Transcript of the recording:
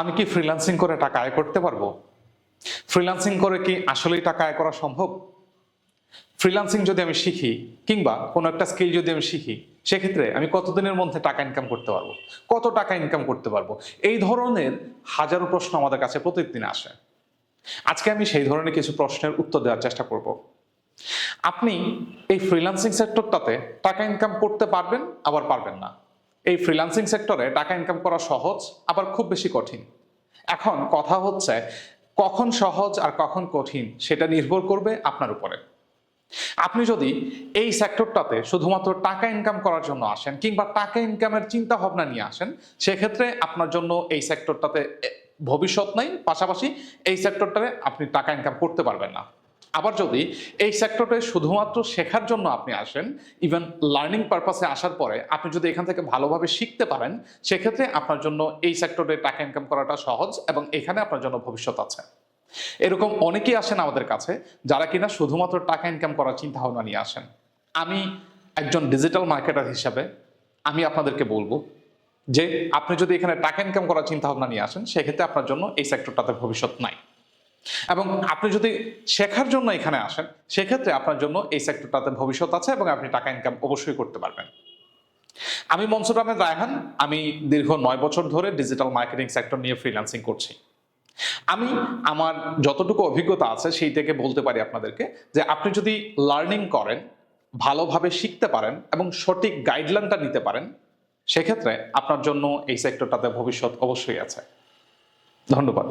আমি কি ফ্রিল্যান্সিং করে টাকা আয় করতে পারব? ফ্রিল্যান্সিং করে কি আসলেই টাকা আয় করা সম্ভব? ফ্রিল্যান্সিং যদি আমি শিখি, কিংবা কোনো একটা স্কিল যদি আমি শিখি, সেক্ষেত্রে আমি কতদিনের মধ্যে টাকা ইনকাম করতে পারব? কত টাকা ইনকাম করতে পারব? এই ধরনের হাজারো প্রশ্ন আমাদের কাছে প্রতিদিন আসে। আজকে আমি সেই ধরনের কিছু প্রশ্নের উত্তর দেওয়ার চেষ্টা করব। আপনি এই ফ্রিল্যান্সিং সেক্টরটাতে টাকা ইনকাম করতে পারবেন, আবার পারবেন না। এই ফ্রিল্যান্সিং সেক্টরে টাকা ইনকাম করা সহজ, আবার খুব বেশি কঠিন। এখন কথা হচ্ছে, কখন সহজ আর কখন কঠিন সেটা নির্ভর করবে আপনার উপরে। আপনি যদি এই সেক্টরটাতে শুধুমাত্র টাকা ইনকাম করার জন্য আসেন কিংবা টাকা ইনকামের চিন্তা ভাবনা নিয়ে আসেন, সেক্ষেত্রে আপনার জন্য এই সেক্টরটাতে ভবিষ্যৎ নাই, পাশাপাশি এই সেক্টরটাতে আপনি টাকা ইনকাম করতে পারবেন না। আবার যদি এই সেক্টরে শুধুমাত্র শেখার জন্য আপনি আসেন ইভেন লার্নিং পারপাসে আসার পরে আপনি যদি এখান থেকে ভালোভাবে শিখতে পারেন, সেক্ষেত্রে আপনার জন্য এই সেক্টরে টাকা ইনকাম করাটা সহজ এবং এখানে আপনার জন্য ভবিষ্যৎ আছে। এরকম অনেকেই আসেন আমাদের কাছে যারা কিনা শুধুমাত্র টাকা ইনকাম করার চিন্তা ভাবনা নিয়ে আসেন। আমি একজন ডিজিটাল মার্কেটার হিসাবে আমি আপনাদেরকে বলব যে, আপনি যদি এখানে টাকা ইনকাম করার চিন্তা ভাবনা নিয়ে আসেন, সেক্ষেত্রে আপনার জন্য এই সেক্টরটাতে ভবিষ্যৎ নাই। এবং আপনি যদি শেখার জন্য এখানে আসেন, সেক্ষেত্রে আপনার জন্য এই সেক্টরটাতে ভবিষ্যৎ আছে এবং আপনি টাকা ইনকাম অবশ্যই করতে পারবেন। আমি মনসুর আহমেদ রায়হান, আমি দীর্ঘ নয় বছর ধরে ডিজিটাল মার্কেটিং সেক্টর নিয়ে ফ্রিল্যান্সিং করছি। আমি আমার যতটুকু অভিজ্ঞতা আছে সেই থেকে বলতে পারি আপনাদেরকে যে আপনি যদি লার্নিং করেন, ভালোভাবে শিখতে পারেন এবং সঠিক গাইডলাইনটা নিতে পারেন, সেক্ষেত্রে আপনার জন্য এই সেক্টরটাতে ভবিষ্যৎ অবশ্যই আছে। ধন্যবাদ।